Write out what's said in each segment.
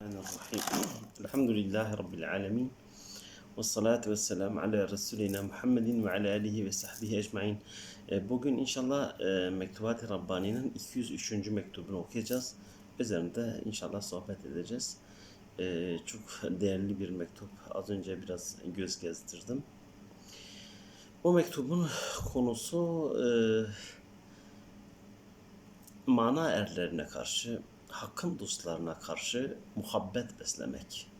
Bismillahirrahmanirrahim. Elhamdülillahi Rabbil alemin. Ve salatu ve selam ala Resulina Muhammedin ve ala alihi ve sahbihi ecmain. E, bugün inşallah e, Mektubat-ı 203. mektubunu okuyacağız. Üzerinde inşallah sohbet edeceğiz. E, çok değerli bir mektup. Az önce biraz göz gezdirdim. Bu mektubun konusu mana erlerine karşı hakkın dostlarına karşı muhabbet beslemek.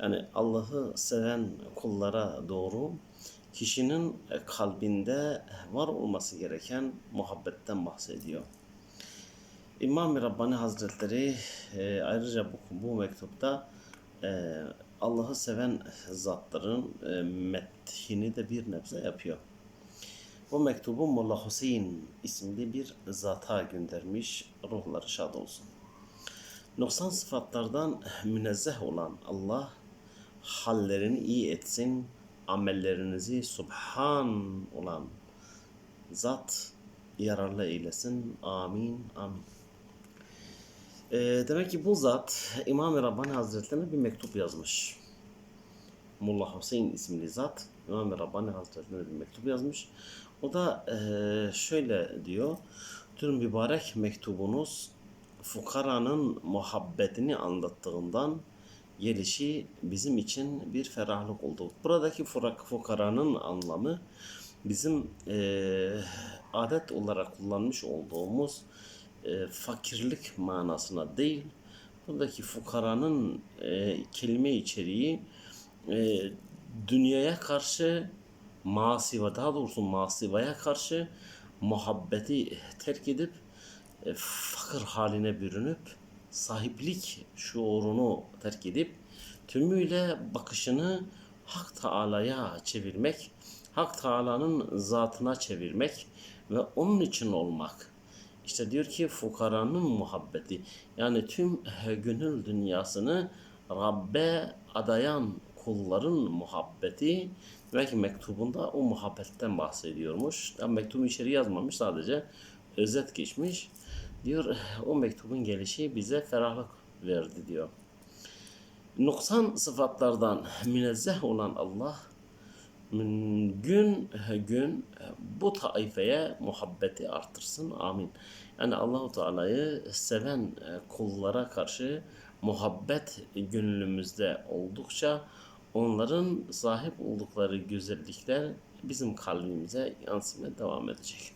Yani Allah'ı seven kullara doğru kişinin kalbinde var olması gereken muhabbetten bahsediyor. İmam-ı Rabbani Hazretleri e, ayrıca bu, bu mektupta e, Allah'ı seven zatların e, methini de bir nebze yapıyor. Bu mektubu Molla Hüseyin isimli bir zata göndermiş. Ruhları şad olsun. Noksan sıfatlardan münezzeh olan Allah hallerini iyi etsin, amellerinizi subhan olan zat yararlı eylesin. Amin, amin. Ee, demek ki bu zat İmam-ı Rabbani Hazretlerine bir mektup yazmış. Mullah Hüseyin isimli zat İmam-ı Rabbani Hazretlerine bir mektup yazmış. O da eee, şöyle diyor. Tüm mübarek mektubunuz fukaranın muhabbetini anlattığından gelişi bizim için bir ferahlık oldu. Buradaki fukaranın anlamı bizim eee, adet olarak kullanmış olduğumuz eee, fakirlik manasına değil, buradaki fukaranın eee, kelime içeriği eee, dünyaya karşı masiva daha doğrusu masivaya karşı muhabbeti terk edip e, fakir haline bürünüp sahiplik şuurunu terk edip tümüyle bakışını Hak Teala'ya çevirmek, Hak Teala'nın zatına çevirmek ve onun için olmak. İşte diyor ki fukaranın muhabbeti yani tüm gönül dünyasını Rabbe adayan kulların muhabbeti belki mektubunda o muhabbetten bahsediyormuş. Tam mektubun içeriği yazmamış sadece özet geçmiş. Diyor o mektubun gelişi bize ferahlık verdi diyor. Noksan sıfatlardan münezzeh olan Allah gün gün bu taifeye muhabbeti artırsın. Amin. Yani Allahu Teala'yı seven kullara karşı muhabbet gönlümüzde oldukça onların sahip oldukları güzellikler bizim kalbimize yansımaya devam edecek.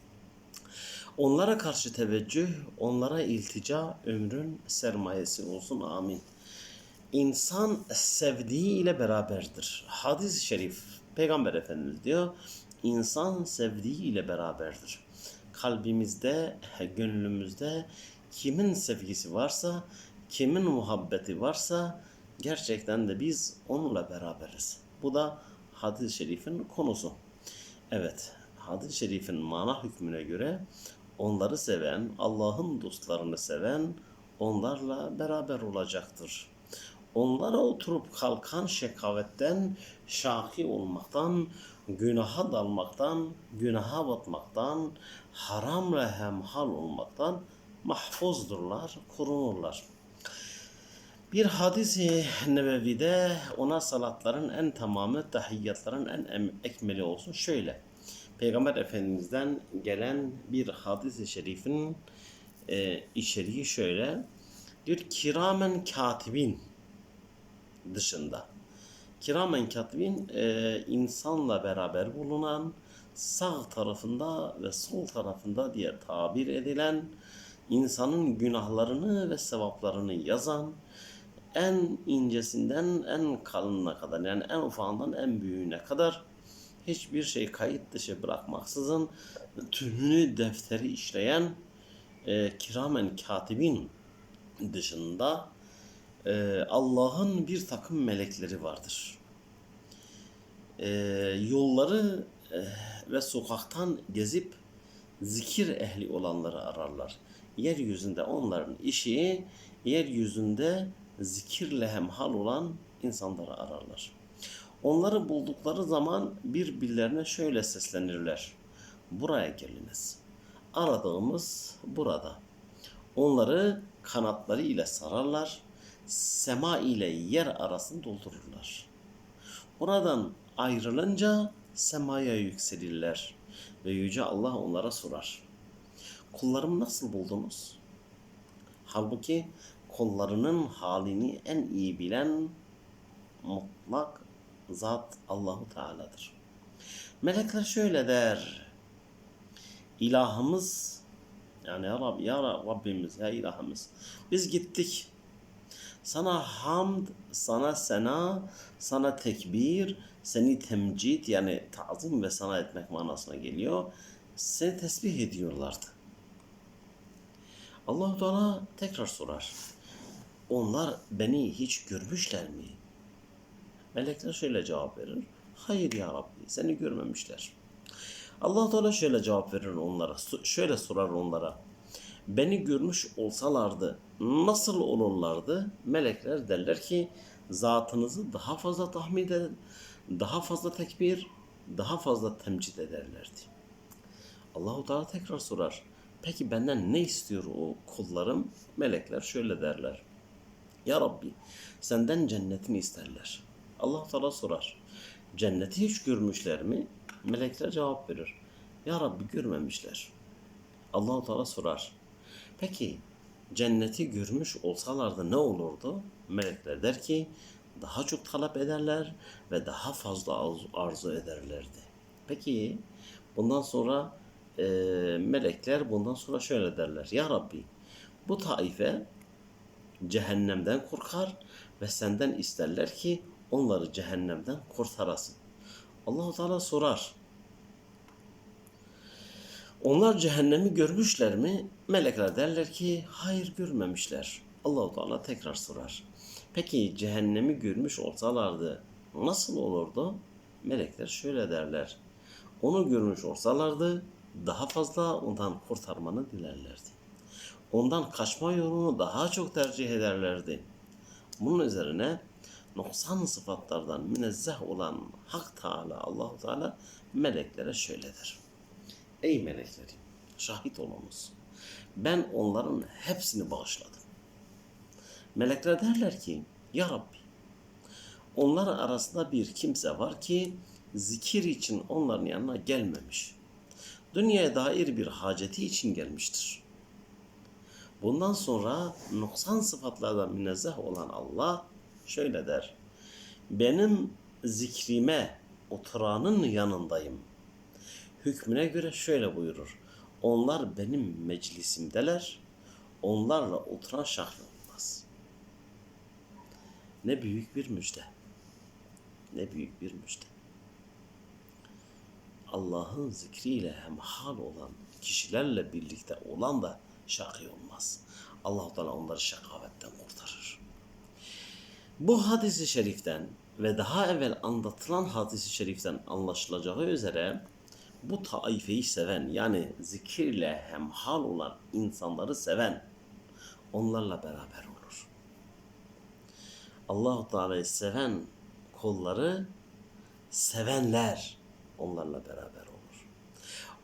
Onlara karşı teveccüh, onlara iltica ömrün sermayesi olsun. Amin. İnsan sevdiği ile beraberdir. Hadis-i şerif Peygamber Efendimiz diyor, insan sevdiği ile beraberdir. Kalbimizde, gönlümüzde kimin sevgisi varsa, kimin muhabbeti varsa gerçekten de biz onunla beraberiz. Bu da hadis-i şerifin konusu. Evet, hadis-i şerifin mana hükmüne göre onları seven, Allah'ın dostlarını seven onlarla beraber olacaktır. Onlara oturup kalkan şekavetten, şaki olmaktan, günaha dalmaktan, günaha batmaktan, haramla hemhal olmaktan mahfuzdurlar, korunurlar. Bir hadis-i nebevide ona salatların en tamamı, tahiyyatların en ekmeli olsun. Şöyle, Peygamber Efendimiz'den gelen bir hadis-i şerifin e, içeriği şöyle. Diyor kiramen katibin dışında. Kiramen katibin e, insanla beraber bulunan sağ tarafında ve sol tarafında diye tabir edilen insanın günahlarını ve sevaplarını yazan en incesinden en kalınına kadar yani en ufağından en büyüğüne kadar hiçbir şey kayıt dışı bırakmaksızın tümünü defteri işleyen e, kiramen katibin dışında e, Allah'ın bir takım melekleri vardır. E, yolları e, ve sokaktan gezip zikir ehli olanları ararlar. Yeryüzünde onların işi yeryüzünde zikirle hemhal olan insanları ararlar. Onları buldukları zaman birbirlerine şöyle seslenirler. Buraya geliniz. Aradığımız burada. Onları kanatları ile sararlar. sema ile yer arasını doldururlar. Oradan ayrılınca semaya yükselirler ve Yüce Allah onlara sorar. Kullarımı nasıl buldunuz? Halbuki kollarının halini en iyi bilen mutlak zat Allahu Teala'dır. Melekler şöyle der. İlahımız yani ya Rab, ya Rabbimiz, ya ilahımız. Biz gittik. Sana hamd, sana sena, sana tekbir, seni temcid yani tazim ve sana etmek manasına geliyor. Seni tesbih ediyorlardı. Allah Teala tekrar sorar. Onlar beni hiç görmüşler mi? Melekler şöyle cevap verir. Hayır ya Rabbi seni görmemişler. Allah Teala şöyle cevap verir onlara. Şöyle sorar onlara. Beni görmüş olsalardı nasıl olurlardı? Melekler derler ki zatınızı daha fazla tahmin eder, daha fazla tekbir, daha fazla temcid ederlerdi. Allahu Teala tekrar sorar. Peki benden ne istiyor o kullarım? Melekler şöyle derler. Ya Rabbi senden cennetini isterler. Allah Teala sorar. Cenneti hiç görmüşler mi? Melekler cevap verir. Ya Rabbi görmemişler. Allah Teala sorar. Peki cenneti görmüş olsalardı ne olurdu? Melekler der ki daha çok talep ederler ve daha fazla arzu, ederlerdi. Peki bundan sonra e, melekler bundan sonra şöyle derler. Ya Rabbi bu taife cehennemden korkar ve senden isterler ki onları cehennemden kurtarasın. Allahu Teala sorar. Onlar cehennemi görmüşler mi? Melekler derler ki hayır görmemişler. Allahu Teala tekrar sorar. Peki cehennemi görmüş olsalardı nasıl olurdu? Melekler şöyle derler. Onu görmüş olsalardı daha fazla ondan kurtarmanı dilerlerdi. Ondan kaçma yolunu daha çok tercih ederlerdi. Bunun üzerine noksan sıfatlardan münezzeh olan Hak Teala, Allahu Teala meleklere şöyle der. Ey meleklerim, şahit olunuz. Ben onların hepsini bağışladım. Melekler derler ki, Ya Rabbi, onlar arasında bir kimse var ki zikir için onların yanına gelmemiş. Dünyaya dair bir haceti için gelmiştir. Bundan sonra noksan sıfatlardan münezzeh olan Allah şöyle der. Benim zikrime oturanın yanındayım. Hükmüne göre şöyle buyurur. Onlar benim meclisimdeler. Onlarla oturan şahlı olmaz. Ne büyük bir müjde. Ne büyük bir müjde. Allah'ın zikriyle hemhal olan kişilerle birlikte olan da şakî olmaz. allah Teala onları şakavetten kurtarır. Bu hadisi şeriften ve daha evvel anlatılan hadisi şeriften anlaşılacağı üzere bu taifeyi seven yani zikirle hemhal olan insanları seven onlarla beraber olur. Allahu Teala'yı seven kulları sevenler onlarla beraber olur.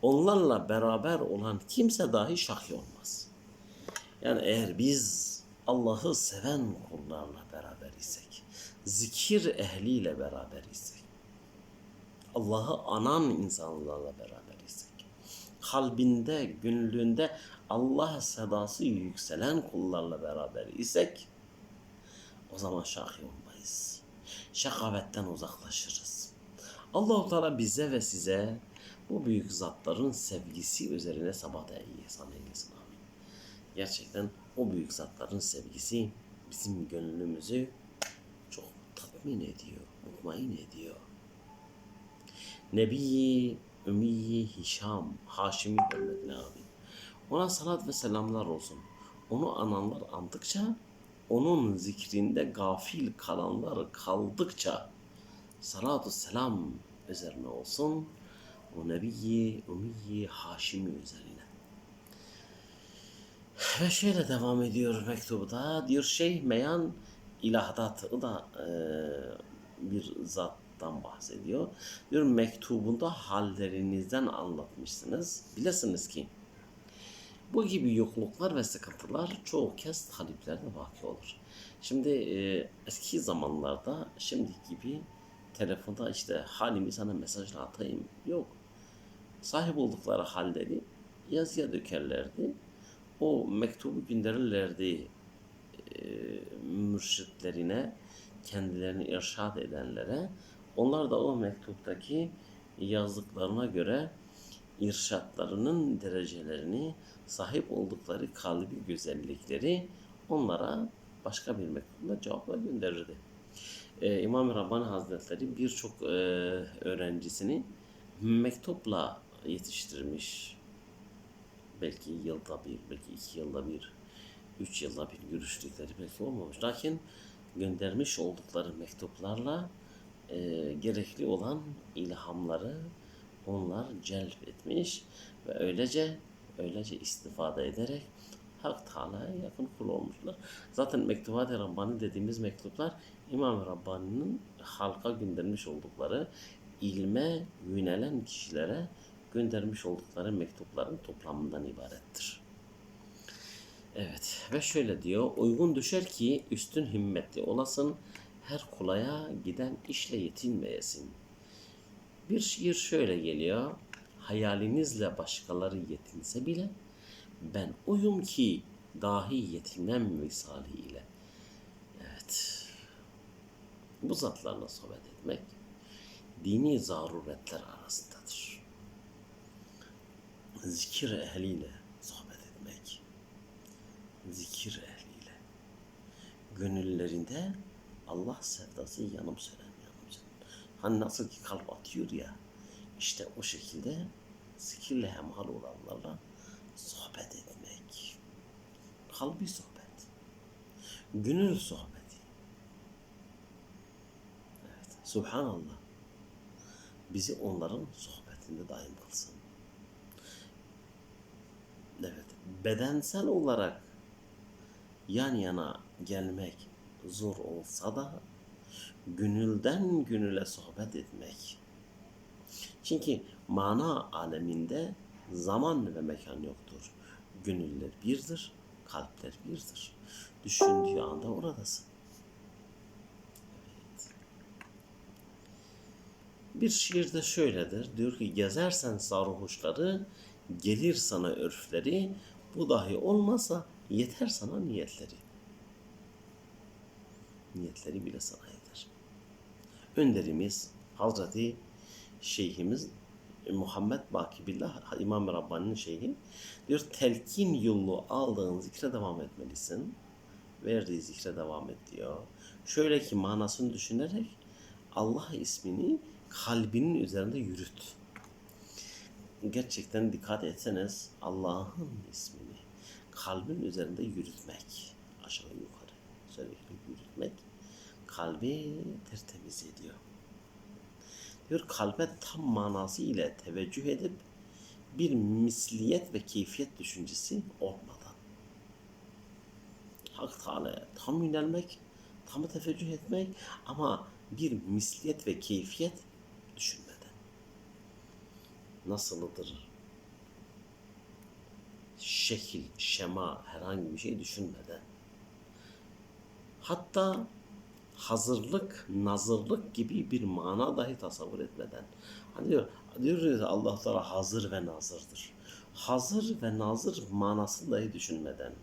Onlarla beraber olan kimse dahi şahit olmaz. Yani eğer biz Allah'ı seven kullarla beraber isek, zikir ehliyle beraber isek, Allah'ı anan insanlarla beraber isek, kalbinde, gönlünde Allah sedası yükselen kullarla beraber isek, o zaman şahit olmayız. Şakavetten uzaklaşırız. Allahu Teala bize ve size bu büyük zatların sevgisi üzerine sabah ihsan eylesin. Gerçekten o büyük zatların sevgisi bizim gönlümüzü çok tatmin ediyor, mutmain ediyor. Nebi Ümmiyi Hişam, Haşimi hürmetine abi. Ona salat ve selamlar olsun. Onu ananlar andıkça, onun zikrinde gafil kalanlar kaldıkça salatu selam üzerine olsun. O Nebi Ümmiyi Haşimi üzerine. Ve şöyle devam ediyor mektubda. Diyor Şeyh Meyan ilahdatı da e, bir zattan bahsediyor. Diyor mektubunda hallerinizden anlatmışsınız. Bilesiniz ki bu gibi yokluklar ve sıkıntılar çoğu kez taliplerde vaki olur. Şimdi e, eski zamanlarda şimdiki gibi telefonda işte halimi sana mesajla atayım yok. Sahip oldukları halleri yazıya dökerlerdi. O mektubu gönderirlerdi e, mürşitlerine, kendilerini irşad edenlere. Onlar da o mektuptaki yazdıklarına göre irşatlarının derecelerini, sahip oldukları kalbi güzellikleri onlara başka bir mektupla cevapla gönderirdi. Ee, İmam Rabbani Hazretleri birçok e, öğrencisini mektupla yetiştirmiş. Belki yılda bir, belki iki yılda bir, üç yılda bir görüştükleri belki olmamış. Lakin göndermiş oldukları mektuplarla e, gerekli olan ilhamları onlar celp etmiş ve öylece öylece istifade ederek Hak Teala'ya yakın kul olmuşlar. Zaten Mektubat-ı Rabbani dediğimiz mektuplar İmam Rabbani'nin halka göndermiş oldukları ilme yönelen kişilere göndermiş oldukları mektupların toplamından ibarettir. Evet ve şöyle diyor uygun düşer ki üstün himmetli olasın her kulaya giden işle yetinmeyesin. Bir şiir şöyle geliyor. Hayalinizle başkaları yetinse bile ben oyum ki dahi yetinmem misali. Evet. Bu zatlarla sohbet etmek dini zaruretler arasındadır. Zikir ehliyle sohbet etmek. Zikir ehliyle. Gönüllerinde Allah sevdası yanım sönen yanım sönen. Hani nasıl ki kalp atıyor ya işte o şekilde zikirle hemhal olanlarla sohbet etmek. Kalbi sohbet. Gönül sohbeti. Evet. Subhanallah. Bizi onların sohbetinde daim kılsın. Evet. Bedensel olarak yan yana gelmek zor olsa da gönülden gönüle sohbet etmek. Çünkü mana aleminde zaman ve mekan yoktur. Gönüller birdir, kalpler birdir. Düşündüğü anda oradasın. Evet. Bir şiirde şöyledir. Diyor ki gezersen sarhoşları, gelir sana örfleri, bu dahi olmasa yeter sana niyetleri. Niyetleri bile sana yeter. Önderimiz Hazreti Şeyhimiz Muhammed Bakibillah İmam Rabbani'nin şeyhi diyor telkin yolu aldığın zikre devam etmelisin. Verdiği zikre devam et diyor. Şöyle ki manasını düşünerek Allah ismini kalbinin üzerinde yürüt. Gerçekten dikkat etseniz Allah'ın ismini kalbin üzerinde yürütmek aşağı yukarı sürekli yürütmek kalbi tertemiz ediyor diyor kalbe tam manası ile teveccüh edip bir misliyet ve keyfiyet düşüncesi olmadan Hak Teala'ya tam yönelmek, tam teveccüh etmek ama bir misliyet ve keyfiyet düşünmeden. Nasılıdır? Şekil, şema, herhangi bir şey düşünmeden. Hatta hazırlık, nazırlık gibi bir mana dahi tasavvur etmeden. Hani diyor, diyor ya Allah Teala hazır ve nazırdır. Hazır ve nazır manasını dahi düşünmeden.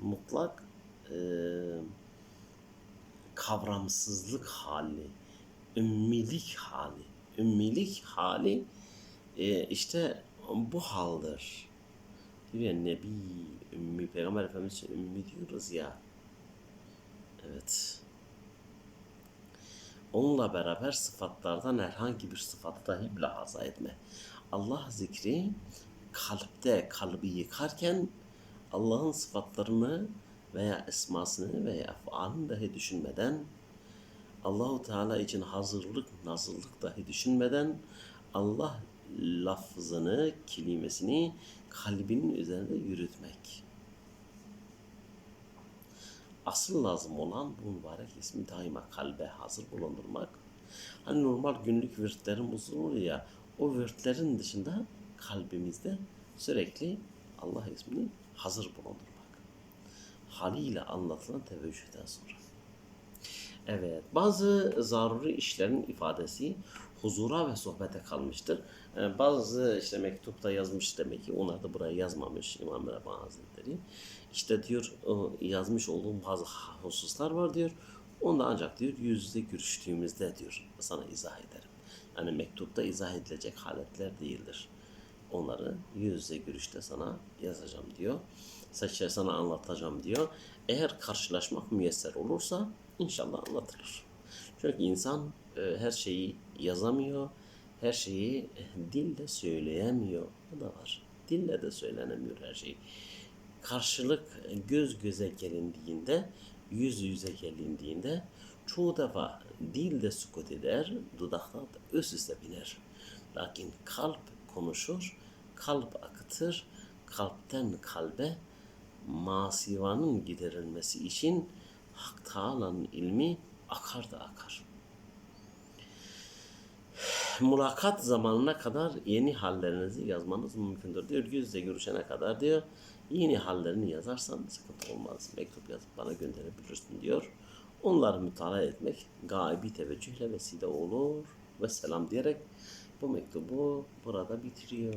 Mutlak e, kavramsızlık hali, ümmilik hali. Ümmilik hali e, işte bu haldir. Diyor ya Nebi, Ümmi, Peygamber Efendimiz Ümmi diyoruz ya. Evet. Onunla beraber sıfatlardan herhangi bir sıfatı dahi mülahaza etme. Allah zikri kalpte kalbi yıkarken Allah'ın sıfatlarını veya esmasını veya efalini dahi düşünmeden Allahu Teala için hazırlık, nazırlık dahi düşünmeden Allah lafzını, kelimesini kalbinin üzerinde yürütmek asıl lazım olan bu mübarek ismi daima kalbe hazır bulundurmak. Hani normal günlük virtlerimiz olur ya, o virtlerin dışında kalbimizde sürekli Allah ismini hazır bulundurmak. haliyle anlatılan teveccühten sonra. Evet, bazı zaruri işlerin ifadesi huzura ve sohbete kalmıştır. Ee, bazı işte mektupta yazmış demek ki onlar da buraya yazmamış İmam Rabbani Hazretleri. İşte diyor yazmış olduğum bazı hususlar var diyor. Onu da ancak diyor yüz yüze görüştüğümüzde diyor sana izah ederim. Yani mektupta izah edilecek haletler değildir. Onları yüz yüze görüşte sana yazacağım diyor. Saçları sana anlatacağım diyor. Eğer karşılaşmak müyesser olursa inşallah anlatılır. Çünkü insan e, her şeyi yazamıyor, her şeyi e, dille söyleyemiyor. Bu da var. Dille de söylenemiyor her şey. Karşılık e, göz göze gelindiğinde, yüz yüze gelindiğinde çoğu defa dil de sukut eder, dudaklar da üst üste biner. Lakin kalp konuşur, kalp akıtır, kalpten kalbe masivanın giderilmesi için Hak Teala'nın ilmi akar da akar. Mulakat zamanına kadar yeni hallerinizi yazmanız mümkündür diyor. Yüzle görüşene kadar diyor. Yeni hallerini yazarsan sıkıntı olmaz. Mektup yazıp bana gönderebilirsin diyor. Onları mütalaa etmek gaybi teveccühle vesile olur ve selam diyerek bu mektubu burada bitiriyor.